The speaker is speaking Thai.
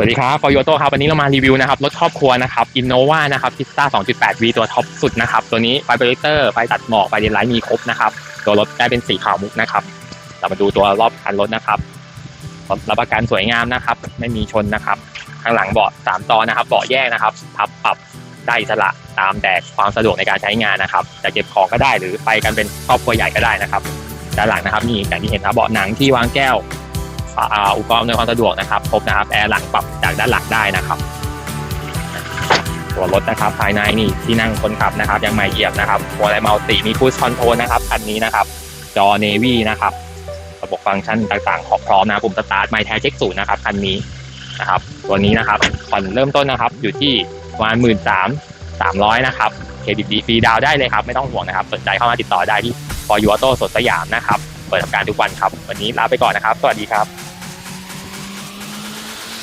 สวัสดีครับฟอร์ยโต้ครับวันนี้เรามารีวิวนะครับรถครอบครัวนะครับอินโนวานะครับพิซซ่า 2.8V ตัวท็อปสุดนะครับตัวนี้ไฟเบรเตอร์ไฟตัดหมอกไฟเดนไลท์มีครบนะครับตัวรถได้เป็นสีขาวมุกนะครับเรามาดูตัวรอบคันรถนะครับรับประกันสวยงามนะครับ ไม่มีชนนะครับ ข้างหลังเบาะสามตอนนะครับเบาะแยกนะครับพับปรับได้สระตามแต่ความสะดวกในการใช้งานนะครับจะเก็บของก็ได้หรือไปกันเป็นครอบครัวใหญ่ก็ได้นะครับด้านหลังนะครับนี่อย่างที่เห็นครับเบาะหนังที่วางแก้ว อุปกรณ์อำนวยความสะดวกนะครับครบนะครับแอร์หลังปรับจากด้านหลังได้นะครับตัวรถนะครับภายในนี่ที่นั่งคนขับนะครับยังไม่เหยียบนะครับหัวอะไรเมาติมีพูชคอนโทรลนะครับคันนี้นะครับ จอเนวี่นะครับระบบฟังก์ชันต่างๆ ของพร้อมนะปุ่มสตาร์ทไมแท้เช็คศูนย์นะครับคันนี้นะครับ ตัวนี้นะครับผ่อนเริ่มต้นนะครับ อยู่ที่ประมาณหมื่นสามสามร้อยนะครับเครดิตดีฟรีดาวได้เลยครับ ไม่ต้องห่วงนะครับ สนใจเข้ามาติดต่อได้ที่ฟอร์ยูออโต้สดสยามนะครับ เปิดทำการทุกวันครับ วันนี้ลาไปก่อนนะครับ สวัสดีครับ